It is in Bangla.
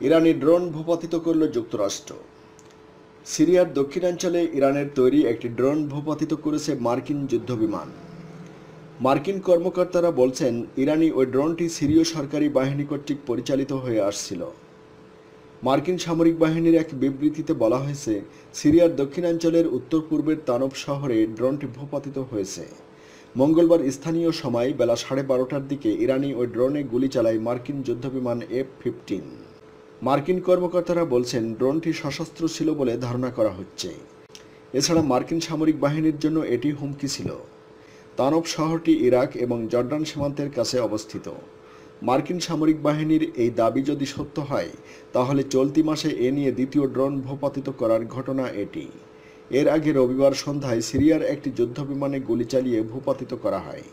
ইরানি ড্রোন ভূপাতিত করল যুক্তরাষ্ট্র। সিরিয়ার দক্ষিণাঞ্চলে ইরানের তৈরি একটি ড্রোন ভূপাতিত করেছে মার্কিন যুদ্ধবিমান। মার্কিন কর্মকর্তারা বলছেন, ইরানি ওই ড্রোনটি সিরীয় সরকারি বাহিনী কর্তৃক পরিচালিত হয়ে আসছিল। মার্কিন সামরিক বাহিনীর এক বিবৃতিতে বলা হয়েছে, সিরিয়ার দক্ষিণাঞ্চলের উত্তর পূর্বের তানব শহরে ড্রোনটি ভূপাতিত হয়েছে। মঙ্গলবার স্থানীয় সময় বেলা সাড়ে বারোটার দিকে ইরানি ওই ড্রোনে গুলি চালায় মার্কিন যুদ্ধবিমান এফ ফিফটিন। মার্কিন কর্মকর্তারা বলছেন ড্রোনটি সশস্ত্র ছিল বলে ধারণা করা হচ্ছে। এছাড়া মার্কিন সামরিক বাহিনীর জন্য এটি হুমকি ছিল। তানব শহরটি ইরাক এবং জর্ডান সীমান্তের কাছে অবস্থিত। মার্কিন সামরিক বাহিনীর এই দাবি যদি সত্য হয়, তাহলে চলতি মাসে এ নিয়ে দ্বিতীয় ড্রোন ভূপাতিত করার ঘটনা এটি। এর আগে রবিবার সন্ধ্যায় সিরিয়ার একটি যুদ্ধবিমানে গুলি চালিয়ে ভূপাতিত করা হয়।